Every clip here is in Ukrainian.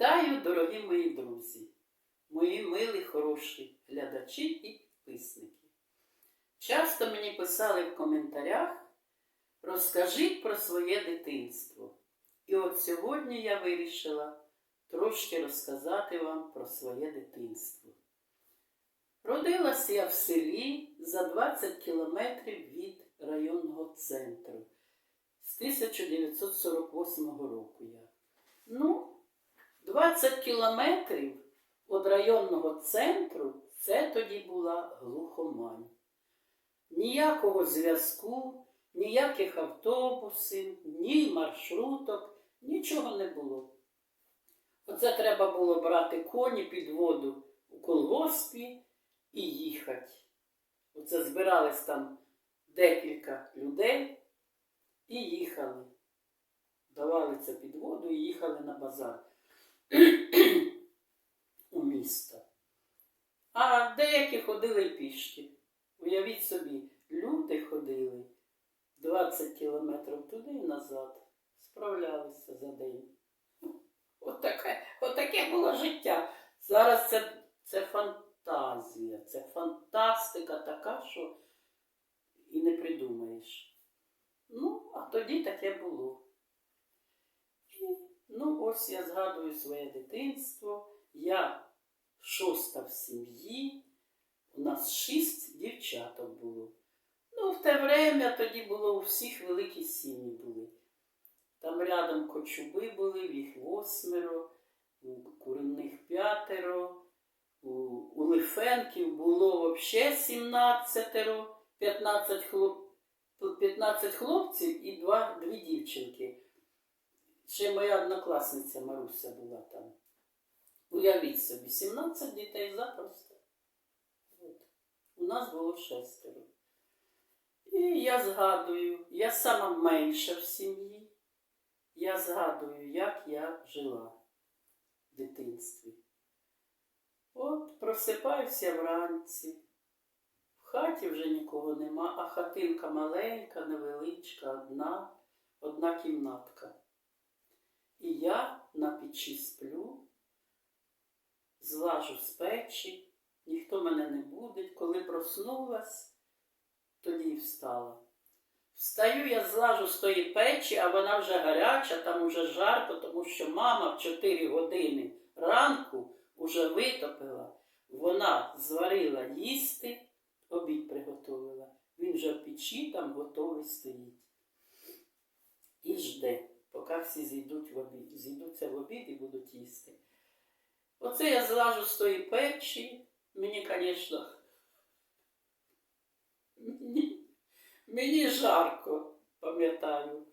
Вітаю, дорогі мої друзі, мої милі хороші глядачі і підписники. Часто мені писали в коментарях, розкажіть про своє дитинство. І от сьогодні я вирішила трошки розказати вам про своє дитинство. Родилася я в селі за 20 кілометрів від районного центру. З 1948 року я. Ну, 20 кілометрів від районного центру це тоді була глухомань. Ніякого зв'язку, ніяких автобусів, ні маршруток, нічого не було. Оце треба було брати коні під воду у колгоспі і їхати. Оце збирались там декілька людей і їхали. Давали це під воду і їхали на базар у місто. А деякі ходили пішки. Уявіть собі, люди ходили 20 кілометрів туди і назад. Справлялися за день. Отаке, отаке було життя. Зараз це, це фантазія, це фантастика така, що і не придумаєш. Ну, а тоді таке було. Ну, ось я згадую своє дитинство. Я шоста в сім'ї. У нас шість дівчаток було. Ну, в те время тоді було у всіх великі сім'ї були. Там рядом кочуби були, в їх восьмеро, у курінних п'ятеро, у, у Лифенків було взагалі сімнадцятеро, 15, хлоп, 15 хлопців і два, дві дівчинки. Ще моя однокласниця Маруся була там. Уявіть собі, 17 дітей запросто. От. У нас було шестеро. І я згадую, я сама менша в сім'ї. Я згадую, як я жила в дитинстві. От просипаюся вранці. В хаті вже нікого нема, а хатинка маленька, невеличка, одна, одна кімнатка. І я на печі сплю, злажу з печі, ніхто мене не буде. Коли проснулась, тоді й встала. Встаю, я злажу з тої печі, а вона вже гаряча, там уже жарко, тому що мама в 4 години ранку уже витопила. Вона зварила їсти, обід приготувала. Він вже в печі там готовий стоїть. І жде, поки всі зійдуть в обід. Зійдуться в обід і будуть їсти. Оце я злажу з тої печі. Мені, звісно, мені, мені жарко, пам'ятаю.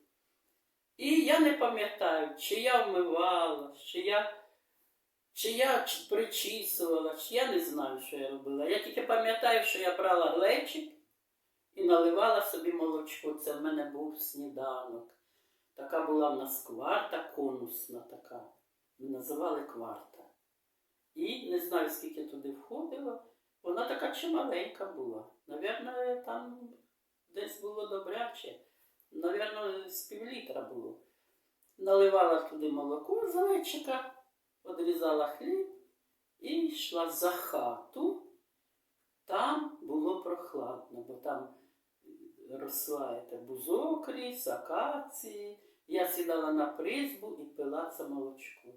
І я не пам'ятаю, чи я вмивала, чи я, чи я причісувала, чи я не знаю, що я робила. Я тільки пам'ятаю, що я брала глечик і наливала собі молочко. Це в мене був сніданок. Така була в нас кварта конусна така. Ми називали кварта. І не знаю, скільки туди входило. Вона така чималенька була. Навірно, там десь було добряче. Навірно, з півлітра було. Наливала туди молоко з глечика, відрізала хліб і йшла за хату. Там було прохладно, бо там росла це бузок ріс, акації. Я сідала на призбу і пила це молочко.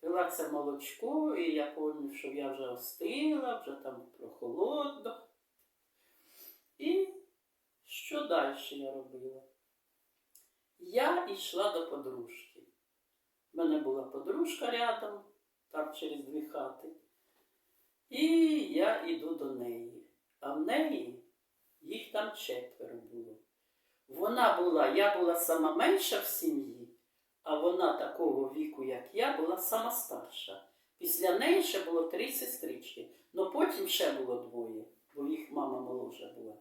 Пила це молочко, і я пам'ятаю, що я вже остила, вже там прохолодно. І що далі я робила? Я йшла до подружки. У мене була подружка рядом, там через дві хати. І я йду до неї. А в неї їх там четверо було. Вона була, я була сама менша в сім'ї, а вона такого віку, як я, була сама старша. Після неї ще було три сестрички, але потім ще було двоє, бо їх мама молодша була.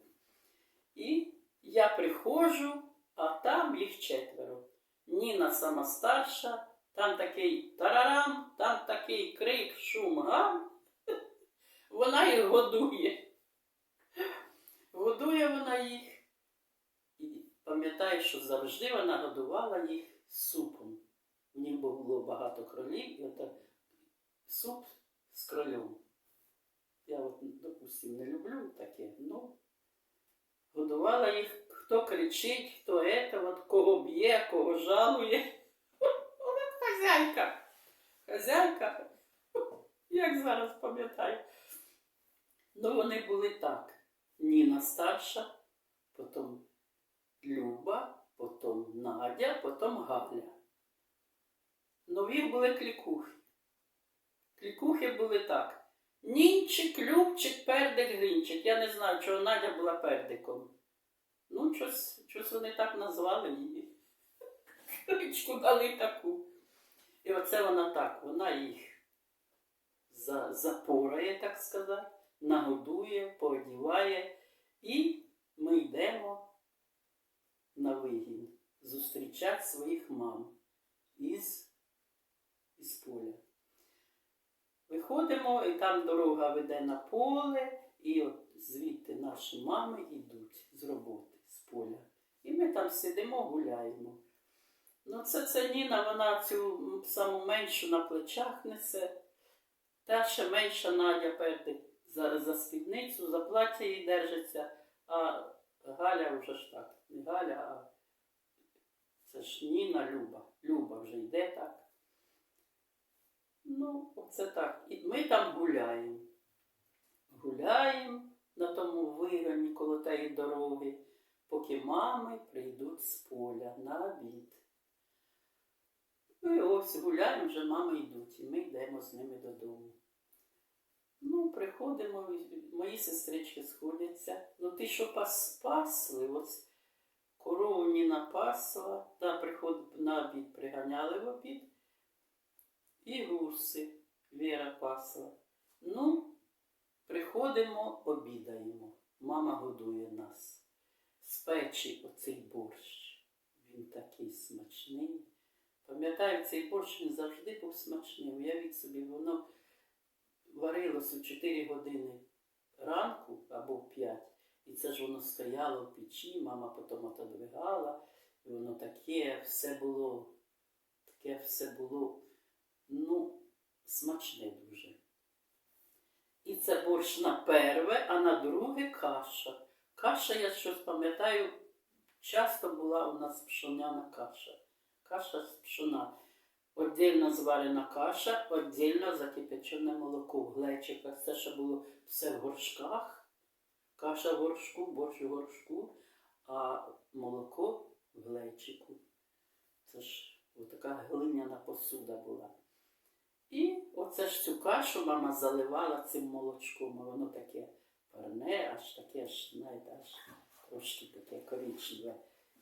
І я приходжу, а там їх четверо. Ніна сама старша, там такий тарарам, там такий крик, шум, гам. Вона їх годує. Годує вона їх. Пам'ятаю, що завжди вона годувала їх супом. У них було багато кролів, і суп з кролем. Я от, допустим, не люблю таке, ну, годувала їх, хто кричить, хто это, от, кого б'є, кого жалує. Вона хазяйка. Хазяйка, як зараз пам'ятаю. Ну, вони були так. Ніна старша, потім Люба, потім Надя, потім Галя. Їх були клікухи. Клікухи були так. Нінчик, Любчик, пердик, грінчик. Я не знаю, чого Надя була пердиком. Ну, щось, щось вони так назвали її. Кличку дали таку. І оце вона так, вона їх за, запорає, так сказати, нагодує, поодіває, і ми йдемо на вигін зустрічати своїх мам із, із поля. Виходимо, і там дорога веде на поле, і от звідти наші мами йдуть з роботи, з поля. І ми там сидимо, гуляємо. Ну, це, це Ніна, вона цю саму меншу на плечах несе. Та ще менша Надя перди за, за спідницю, за плаття їй держиться, а Галя вже ж так. Не Галя, а це ж Ніна Люба. Люба вже йде так. Ну, оце так. І ми там гуляємо. Гуляємо на тому вигоні коло тієї дороги, поки мами прийдуть з поля на обід. Ну і ось гуляємо, вже мами йдуть, і ми йдемо з ними додому. Ну, приходимо, мої сестрички сходяться. Ну, ти що пас, пасли, ось корову Ніна пасла, та приход, на обід приганяли в обід. І гуси Віра пасла. Ну, приходимо, обідаємо. Мама годує нас. З печі оцей борщ. Він такий смачний. Пам'ятаю, цей борщ він завжди був смачний. Уявіть собі, воно варилося в 4 години ранку або в 5. І це ж воно стояло в печі, мама потім отодвигала. І воно таке все було, таке все було, ну, смачне дуже. І це борщ на перве, а на друге каша. Каша, я щось пам'ятаю, часто була у нас пшоняна каша. Каша з пшона. Отдільно зварена каша, отдільно закипячене молоко в глечиках. Це ще було все в горшках. Каша в горшку, борщ в горшку, а молоко в глечику. Це ж така глиняна посуда була. І оце ж цю кашу мама заливала цим молочком, а воно таке парне, аж таке, аж, знаєте, аж трошки таке коричневе.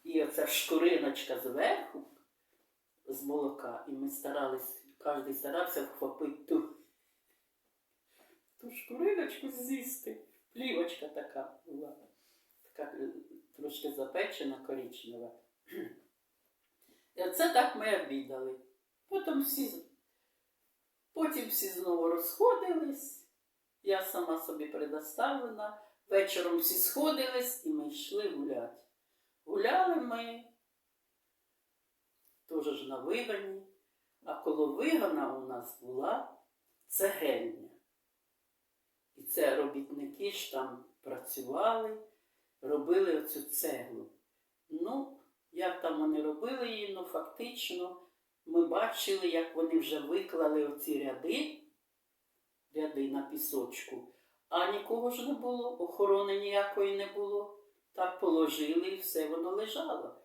І оця шкуриночка зверху з молока, і ми старались, кожен старався вхопити ту, ту шкуриночку з'їсти. Плівочка така була, така трошки запечена, коричнева. І оце так ми обідали. Потім всі, потім всі знову розходились. Я сама собі предоставлена. Вечором всі сходились і ми йшли гуляти. Гуляли ми ж на вигоні, а коло вигона у нас була цегельня. І це робітники ж там працювали, робили оцю цеглу. Ну, як там вони робили її, ну фактично ми бачили, як вони вже виклали оці ряди, ряди на пісочку, а нікого ж не було, охорони ніякої не було. Так положили і все воно лежало.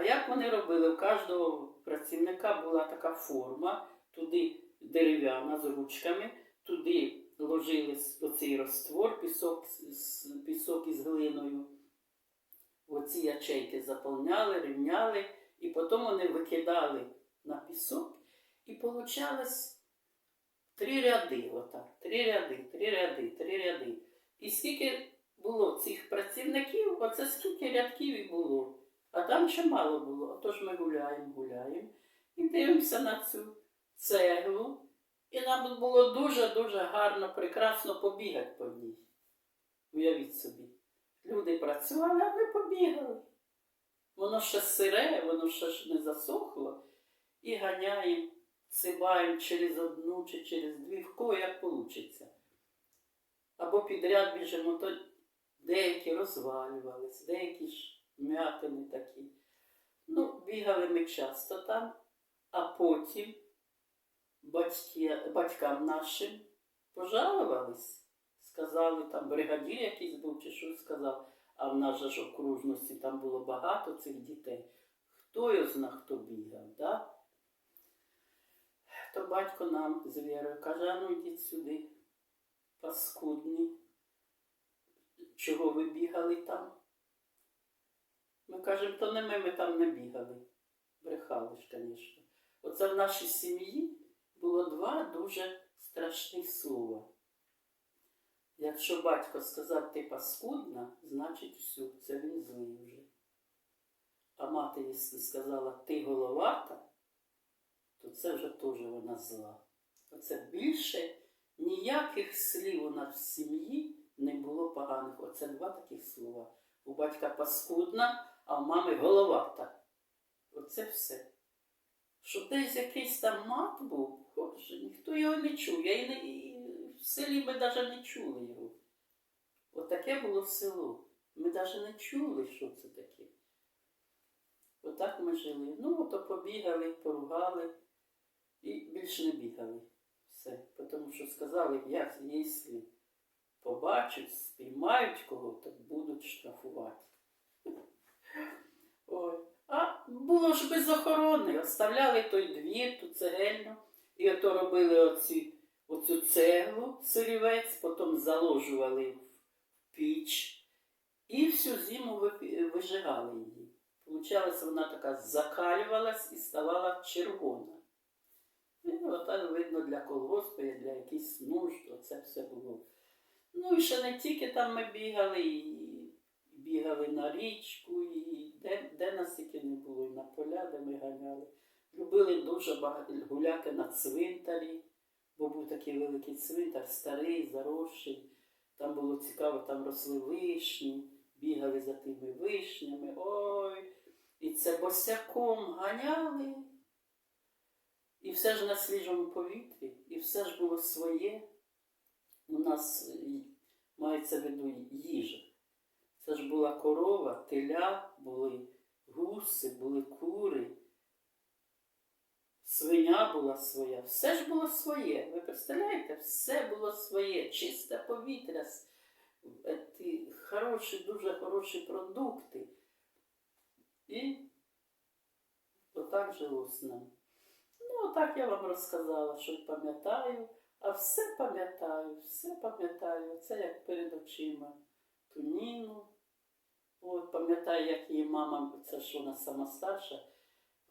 А як вони робили? У кожного працівника була така форма, туди дерев'яна з ручками, туди ложили оцей розтвор, пісок, пісок із глиною. Оці ячейки заповняли, рівняли, і потім вони викидали на пісок, і получалось три ряди, отак, три ряди, три ряди, три ряди. І скільки було цих працівників, оце скільки рядків і було. А там чимало було. Отож ми гуляємо, гуляємо і дивимося на цю цеглу. І нам було дуже-дуже гарно, прекрасно побігати по ній. Уявіть собі. Люди працювали, а ми побігали. Воно ще сире, воно ще ж не засохло. І ганяємо. цибаємо через одну чи через дві, в кого як вийде. Або підряд біжимо, то деякі розвалювались, деякі ж м'ятини такі. Ну, бігали ми часто там, а потім батьки, батькам нашим пожалувались. Сказали, там бригадір якийсь був чи що сказав, а в нас же ж окружності там було багато цих дітей. Хто його зна, хто бігав, да? То батько нам з Вірою каже, а ну йдіть сюди, паскудні. Чого ви бігали там? Ми кажемо, то не ми, ми там не бігали. Брехали ж, звісно. Оце в нашій сім'ї було два дуже страшних слова. Якщо батько сказав ти паскудна, значить все, це він злий вже. А мати, якщо сказала ти головата, то це вже теж вона зла. Оце більше ніяких слів у нас в сім'ї не було поганих. Оце два таких слова. У батька паскудна, а у мами головата. Оце все. Щоб десь якийсь там мат був, боже, ніхто його не чув. Я і, не, і в селі ми навіть не чули його. Отаке було село. Ми навіть не чули, що це таке. Отак ми жили. Ну, ото побігали, поругали і більше не бігали. Все. Тому що сказали, як якщо побачать, спіймають кого, то будуть штрафувати. Ой. А було ж без охорони. Оставляли той двір, ту цегельну, і ото робили оці, оцю цеглу, сирівець, потім заложували в піч і всю зиму вижигали її. Получалась вона така закалювалась і ставала червона. І отак видно для колгоспу, для якихось нужд, оце все було. Ну і ще не тільки там ми бігали, і бігали на річку, де, де нас тільки не було, і на поля, де ми ганяли. Любили дуже багато гуляти на цвинтарі, бо був такий великий цвинтар, старий, заросший. Там було цікаво, там росли вишні, бігали за тими вишнями. Ой, і це босяком ганяли. І все ж на свіжому повітрі, і все ж було своє. У нас е, мається в виду їжа. Це ж була корова, теля, були гуси, були кури, свиня була своя, все ж було своє. Ви представляєте, все було своє, чисте повітря, е, хороші, дуже хороші продукти. І отак жилось нам. Ну, отак я вам розказала, що пам'ятаю, а все пам'ятаю, все пам'ятаю. Це як перед очима. Ту Ніну. От пам'ятаю, як її мама, це ж вона сама старша,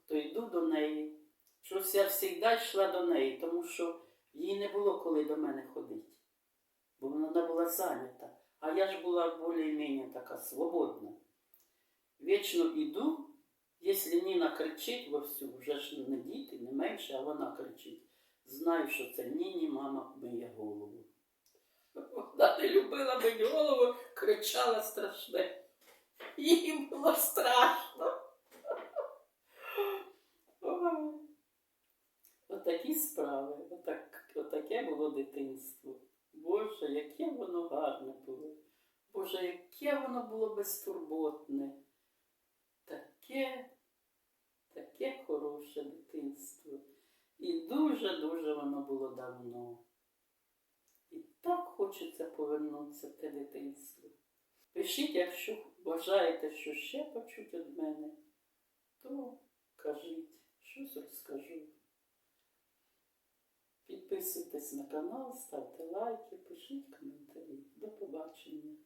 то йду до неї. Щось я завжди йшла до неї, тому що їй не було коли до мене ходити. Бо вона була зайнята. А я ж була більш-менш така свободна. Вічно йду, якщо Ніна кричить вовсю, вже ж не діти, не менше, а вона кричить. Знаю, що це Ніні мама миє голову. Вона не любила мені голову, кричала страшне. Їй було страшно. Отакі справи, Отак, отаке було дитинство. Боже, яке воно гарне було. Боже, яке воно було безтурботне. Таке, таке хороше дитинство. І дуже-дуже воно було давно. І так хочеться повернутися в те дитинство. Пишіть, якщо бажаєте, що ще почути від мене, то кажіть, щось розкажу. Підписуйтесь на канал, ставте лайки, пишіть коментарі. До побачення.